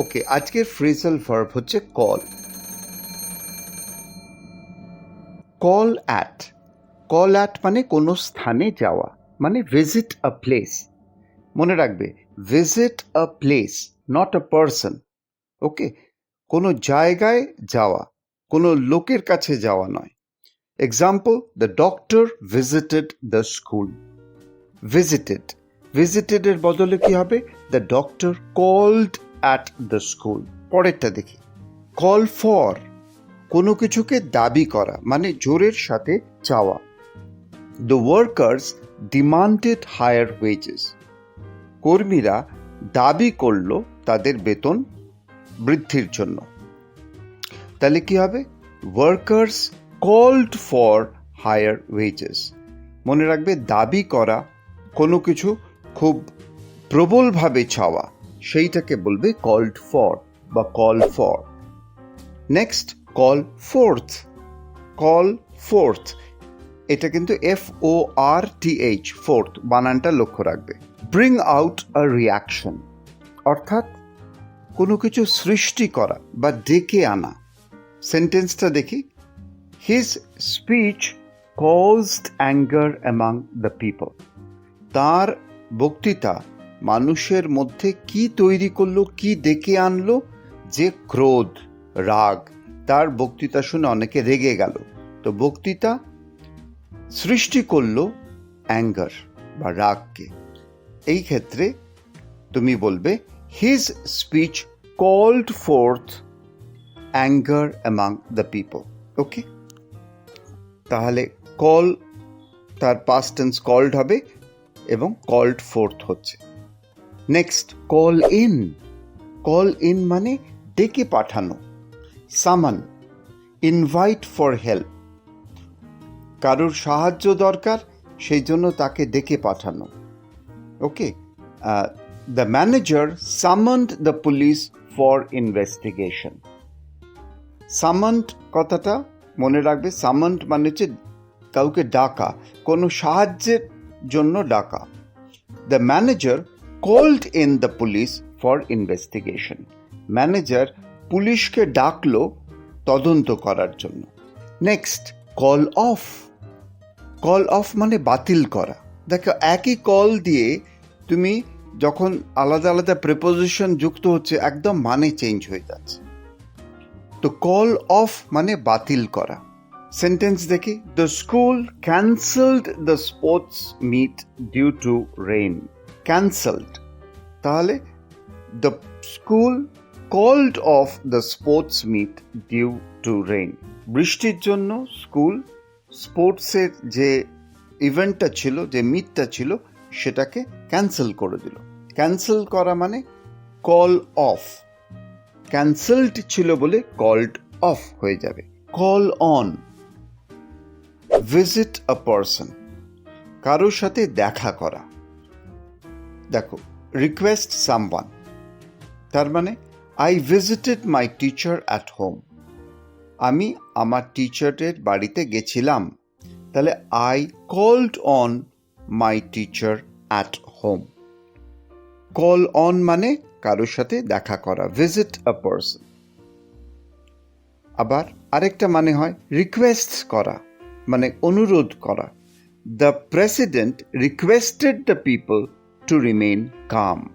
ওকে, আজকের phrasal verb হচ্ছে call call at call at মানে কোনো স্থানে যাওয়া মানে ভিজিট আ প্লেস মনে রাখবে visit a place not a person okay, কোনো জায়গায় যাওয়া, কোনো লোকের কাছে যাওয়া নয়। Example the doctor visited the school visited ভিজিটেডের বদলে কি হবে? The doctor called at the school পরেরটা দেখি। কল ফর কোনো কিছুকে দাবি করা মানে জোরের সাথে চাওয়া। The workers demanded higher wages কর্মীরা দাবি করল তাদের বেতন বৃদ্ধির জন্য। তাহলে কি হবে? Workers called for higher wages মনে রাখবে, দাবি করা কোনো কিছু খুব প্রবলভাবে চাওয়া। সেইটাকে বলবে কল্ড ফর বা call for next call forth call forth এটা কিন্তু F O R T H forth বানানটা লক্ষ্য রাখবে। ব্রিং আউট আ রিয়াকশন অর্থাৎ কোনো কিছু সৃষ্টি করা বা ডেকে আনা। সেন্টেন্সটা দেখি। His speech caused anger among the people তার বক্তৃতা মানুষের মধ্যে কি তৈরি করল, কি ডেকে আনলো? যে ক্রোধ, রাগ, তার বক্তৃতা শুনে অনেকে রেগে গেল। তো বক্তৃতা সৃষ্টি করল অ্যাঙ্গার বা রাগকে। এই ক্ষেত্রে তুমি বলবে his speech called forth anger among the people okay তাহলে কল তার পাস্ট টেন্স কল্ড হবে এবং কল্ড ফোর্থ হচ্ছে। Next call in call in মানে ডেকে পাঠানো। সামান ইনভাইট ফর হেল্প কারোর সাহায্য দরকার, সেই জন্য তাকে ডেকে পাঠানো। Okay the manager summoned the police for investigation summoned কথাটা মনে রাখবে সামন্ড মানে হচ্ছে কাউকে ডাকা, কোনো সাহায্যের জন্য ডাকা। The manager called in the police for investigation manager পুলিশকে ডাকলো তদন্ত করার জন্য। Next call off call off মানে বাতিল করা। দেখো, একই কল দিয়ে তুমি যখন আলাদা আলাদা প্রিপোজিশন যুক্ত হচ্ছে, একদম মানে চেঞ্জ হয়ে যাচ্ছে। তো কল অফ মানে বাতিল করা। সেন্টেন্স দেখি। The school cancelled the sports meet due to rain cancelled তাহলে the school called off the sports meet due to rain বৃষ্টির জন্য স্কুল স্পোর্টসের যে ইভেন্টটা ছিল, যে মিটটা ছিল, সেটাকে ক্যান্সেল করে দিল। ক্যান্সেল করা মানে কল অফ ক্যান্সেলড ছিল বলে কল্ড অফ হয়ে যাবে। Call on visit a person কারোর সাথে দেখা করা। দেখো রিকোয়েস্ট সামওয়ান তার মানে I visited my teacher at home আমি আমার টিচারের বাড়িতে গেছিলাম। তাহলে I called on my teacher at home call on মানে কারোর সাথে দেখা করা ভিজিট আ পার্সন আবার আরেকটা মানে হয় রিকোয়েস্ট করা মানে অনুরোধ করা। The president requested the people to remain calm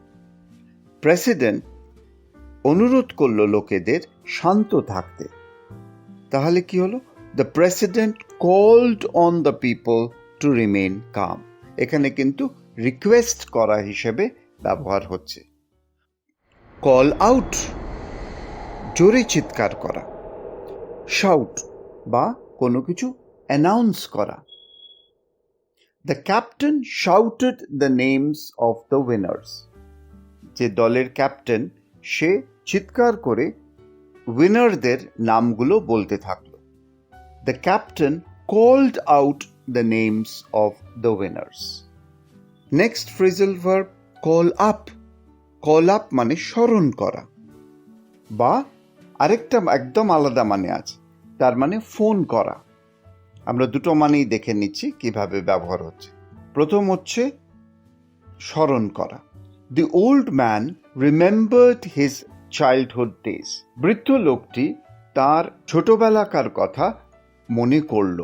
president অনুরোধ করল লোকেদের শান্ত থাকতে। তাহলে কি হলো? The president called on the people to remain calm এখানে কিন্তু রিকোয়েস্ট করা হিসেবে ব্যবহার হচ্ছে। কল আউট জোরে চিৎকার করা। শাউট বা কোনো কিছু অ্যানাউন্স করা। The captain shouted the names of the winners যে দলের ক্যাপ্টেন সে চিৎকার করে উইনারদের নামগুলো বলতে থাকল। The captain called out the names of the winners next phrasal verb call up call up মানে স্মরণ করা। বা আরেকটা একদম আলাদা মানে আছে, তার মানে ফোন করা। আমরা দুটো মানেই দেখে নিচ্ছি কীভাবে ব্যবহার হচ্ছে। প্রথম হচ্ছে স্মরণ করা। The old man remembered his childhood days বৃদ্ধ লোকটি তার ছোটবেলাকার কথা মনে করল।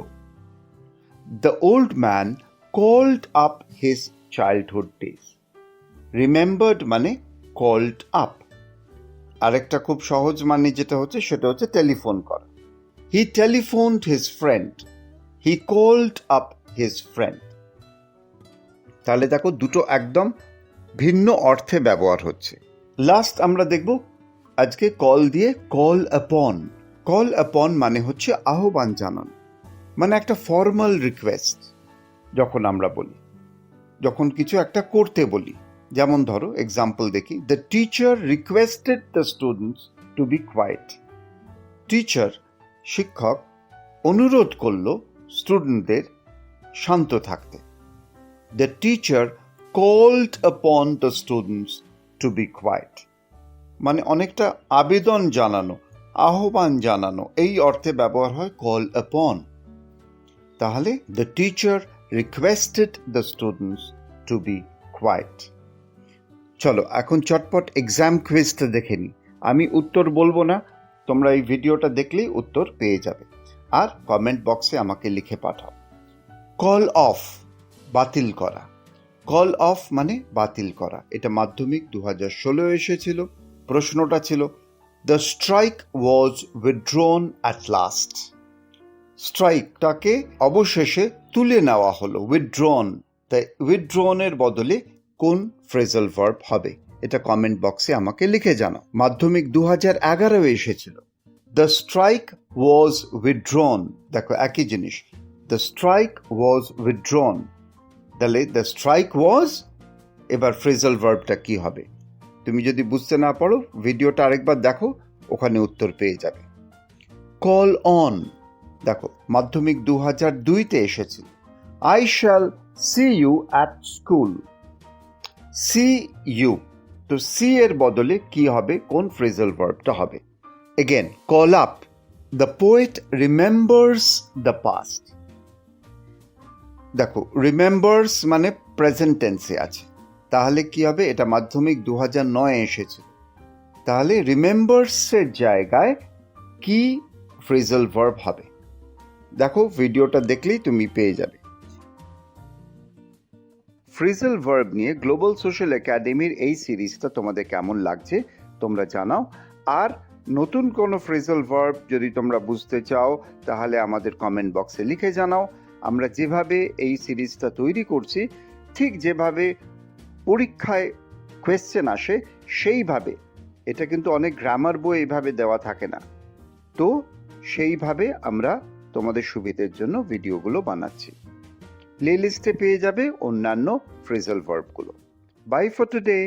The old man called up his childhood days remembered মানে কল্ড আপ আরেকটা খুব সহজ মানে যেটা হচ্ছে সেটা হচ্ছে টেলিফোন করা। He telephoned his friend he called up his friend তাহলে দেখো দুটো একদম ভিন্ন অর্থে ব্যবহার হচ্ছে। লাস্ট আমরা দেখব আজকে কল দিয়ে কল অ্যাপন কল অ্যাপন মানে হচ্ছে আহ্বান জানান। মানে একটা ফর্মাল রিকোয়েস্ট যখন আমরা বলি। যখন কিছু একটা করতে বলি। যেমন ধরো এক্সাম্পল দেখি। The teacher requested the students to be quiet teacher শিক্ষক অনুরোধ করল স্টুডেন্টদের শান্ত থাকতে। The teacher called upon the students to be quiet মানে অনেকটা আবেদন জানানো, আহ্বান জানানো, এই অর্থে ব্যবহার হয় কল আপন তাহলে the teacher requested the students to be quiet চলো, এখন চটপট এক্সাম কুইজটা দেখে নিই। আমি উত্তর বলব না, তোমরা এই ভিডিওটা দেখলেই উত্তর পেয়ে যাবে। আর কমেন্ট বক্সে আমাকে লিখে পাঠাও। কল অফ, বাতিল করা। কল অফ মানে বাতিল করা। এটা মাধ্যমিক দু হাজার ষোলো এসেছিল। প্রশ্নটা ছিল the strike was withdrawn at last স্ট্রাইকটাকে অবশেষে তুলে নেওয়া হলো। উইথড্রোন তাই উইথড্রোনের বদলে কোন ফ্রেজাল ভার্ব হবে? এটা কমেন্ট বক্সে আমাকে লিখে জানাও। মাধ্যমিক দু হাজার এগারো এসেছিল। দ্য স্ট্রাইক ওয়াজ উইথড্রন দেখো, একই জিনিস। দ্য স্ট্রাইক ওয়াজ উইথড্রন তাহলে দ্য স্ট্রাইক ওয়াজ এবার ফ্রেজাল ভার্বটা কি হবে? তুমি যদি বুঝতে না পারো, ভিডিওটা আরেকবার দেখো, ওখানে উত্তর পেয়ে যাবে। কল অন দেখো, মাধ্যমিক দু হাজার দুইতে এসেছিল I shall see you at school see you তো সি এর বদলে কি হবে? কোন ফ্রেজাল ভার্বটা হবে? Again call up the poet remembers the past দেখো রিমেম্বার্স মানে প্রেজেন্ট টেন্সে আছে। তাহলে কি হবে? এটা মাধ্যমিক দু হাজার নয় এসেছে। তাহলে রিমেম্বার্সের জায়গায় কি ফ্রেজাল ভার্ব হবে? দেখো, ভিডিওটা দেখলেই তুমি পেয়ে যাবে। ফ্রিজেল ভার্ব নিয়ে গ্লোবাল সোশ্যাল একাডেমির এই সিরিজটা তোমাদের কেমন লাগছে তোমরা জানাও। আর নতুন কোনো ফ্রিজেল ভার্ব যদি তোমরা বুঝতে চাও, তাহলে আমাদের কমেন্ট বক্সে লিখে জানাও। আমরা যেভাবে এই সিরিজটা তৈরি করছি, ঠিক যেভাবে পরীক্ষায় কোয়েশ্চেন আসে, সেইভাবে। এটা কিন্তু অনেক গ্রামার বই এইভাবে দেওয়া থাকে না। তো সেইভাবে আমরা তোমাদের সুবিধের জন্য ভিডিওগুলো বানাচ্ছি। প্লে লিস্টে পেয়ে যাবে অন্যান্য ফ্রেজাল ভার্বগুলো বাই ফর টুডে